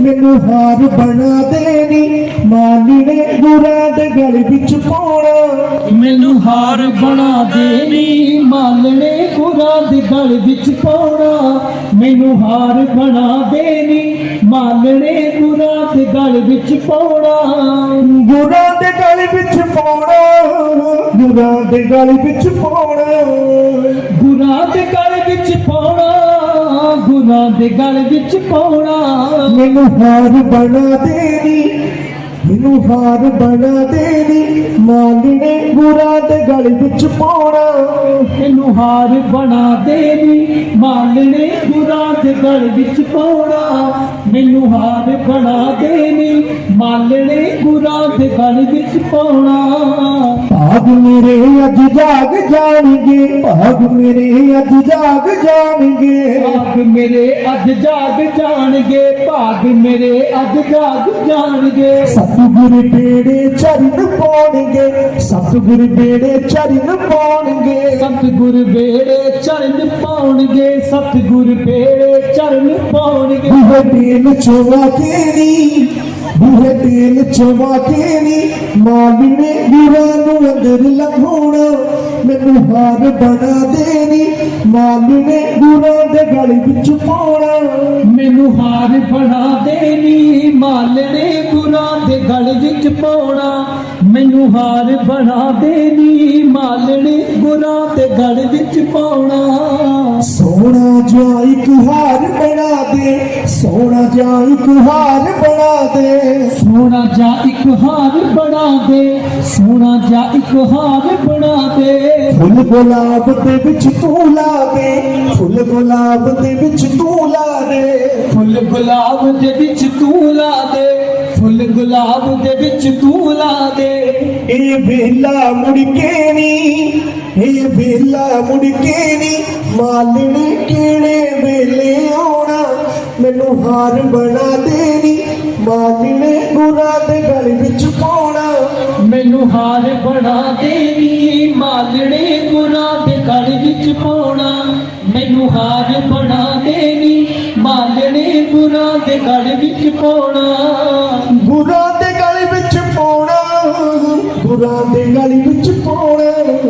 ਮੈਨੂੰ ਹਾਰ ਬਣਾ ਦੇਣੀ। ਮਾਲਣੇ ਗੁਰਾਂ ਦੇ ਗਲ ਵਿੱਚ ਪਾਉਣਾ। ਮੈਨੂੰ ਹਾਰ ਬਣਾ ਦੇਣੀ। ਮਾਲਣੇ ਗੁਰਾਂ ਦੇ ਗਲ ਵਿੱਚ ਪਾਉਣਾ। ਮੈਨੂੰ ਹਾਰ ਬਣਾ ਦੇਣੀ। ਮਾਲਣੇ ਗੁਰਾਂ ਦੇ ਗਲ ਵਿੱਚ ਪਾਉਣਾ। ਗੁਰਾਂ ਦੇ ਗਲ ਵਿੱਚ ਪਾਉਣਾ। ਗੁਰਾਂ ਦੇ ਗਲ ਵਿੱਚ ਪਾਉਣਾ। ਮੈਨੂੰ ਹਾਰ ਬਣਾ ਦੇਣੀ, ਮੈਨੂੰ ਹਾਰ ਬਣਾ ਦੇਣੀ ਮਾਲਣੇ ਬੁਰਾ ਦੇ ਗਲ ਵਿੱਚ ਪਾਉਣਾ। ਮੈਨੂੰ ਹਾਰ ਬਣਾ ਦੇਣੀ ਮਾਲਣੇ ਬੁਰਾ ਦੇ ਗਲ ਵਿੱਚ ਪਾਉਣਾ। ਮੈਨੂੰ ਹਾਰ ਬਣਾ ਦੇਣੀ ਮਾਲਣੇ ਬੁਰਾ ਦੇ ਗਲ ਵਿੱਚ ਪਾਉਣਾ। ਮੇਰੇ ਅੱਜ ਜਾਗ ਜਾਣਗੇ ਭਾਗ ਮੇਰੇ ਅੱਜ ਜਾਗ ਜਾਣਗੇ। ਭਾਗ ਮੇਰੇ ਅੱਜ ਜਾਗ ਜਾਣਗੇ ਭਾਗ ਮੇਰੇ ਅੱਜ ਜਾਗ ਜਾਣਗੇ। ਸਤਿਗੁਰ ਬੇੜੇ ਚਰਨ ਪਾਉਣਗੇ ਸਤਿਗੁਰ ਬੇੜੇ ਚਰਨ ਪਾਉਣਗੇ। ਸਤਿਗੁਰ ਬੇੜੇ ਚਰਨ ਪਾਉਣਗੇ ਸਤਿਗੁਰ ਬੇੜੇ ਚਰਨ ਪਾਉਣਗੇ। ਤੇਲ ਚੋਵਾ ਬੁਹੇ ਤੇਲ ਚੋਵਾ ਕੇਰੀ ਮਾਲਨੇ ਗੁਰਾਂ ਨੂੰ ਅੰਦਰ ਲੰਘਾਉਣਾ ਮੈਨੂੰ ਹਾਰ ਬਣਾ ਦੇਣੀ। ਮਾਲਨੇ ਗੁਰਾਂ ਦੇ ਗਲ ਵਿੱਚ ਪਾਉਣਾ। ਮੈਨੂੰ ਹਾਰ ਬਣਾ ਦੇਣੀ। ਮਾਲਣੇ ਗੁਰਾਂ ਦੇ ਗਲ ਵਿੱਚ ਪਾਉਣਾ। ਮੈਨੂੰ ਹਾਰ ਬਣਾ ਦੇਣੀ। ਮਾਲਣੇ ਗੁਰਾਂ ਦੇ ਗਲ ਵਿੱਚ ਪਾਉਣਾ। ਸੋਹਣਾ ਦੇ ਸੋਹਣਾ ਜਿਹਾ ਇੱਕ ਹਾਰ ਬਣਾ ਦੇ। ਸੋਹਣਾ ਜਿਹਾ ਇੱਕ ਹਾਰ ਬਣਾ ਦੇ। ਸੋਹਣਾ ਜਿਹਾ ਇੱਕ ਹਾਰ ਬਣਾ ਦੇ। ਫੁੱਲ ਗੁਲਾਬ ਦੇ ਵਿੱਚ ਤੂੰ ਲਾ ਦੇ। ਫੁੱਲ ਗੁਲਾਬ ਦੇ ਵਿੱਚ ਤੂੰ ਲਾ ਦੇ। ਫੁੱਲ ਗੁਲਾਬ ਦੇ ਵਿੱਚ ਤੂੰ ਲਾ ਦੇ। ਫੁੱਲ ਗੁਲਾਬ ਦੇ ਵਿੱਚ ਤੂੰ ਲਾ ਦੇ। ਇਹ ਵੇਲਾ ਮੁੜ ਕੇ ਨੀ। ਇਹ ਵੇਲਾ ਮੁੜ ਕੇ ਨੀ। ਮਾਲਣੀ ਕਿਹੜੇ ਵੇਲੇ ਆਉਣਾ ਮੈਨੂੰ ਹਾਰ ਬਣਾ ਦੇਣੀ। ਮਾਲਣੇ ਗੁਰਾਂ ਦੇ ਗਲ ਵਿੱਚ ਪਾਉਣਾ। ਮੈਨੂੰ ਹਾਰ ਬਣਾ ਦੇਣੀ। ਮਾਲਣੇ ਗੁਰਾਂ ਦੇ ਗਲ ਵਿੱਚ ਪਾਉਣਾ। ਮੈਨੂੰ ਹਾਰ ਬਣਾ ਦੇਣੀ। ਮਾਲਣੇ ਗੁਰਾਂ ਦੇ ਗਲ ਵਿੱਚ ਪਾਉਣਾ। ਗੁਰਾਂ ਦੇ ਗਲ ਵਿੱਚ ਪਾਉਣਾ। ਗੁਰਾਂ ਦੇ ਗਲ ਵਿੱਚ ਪਾਉਣਾ।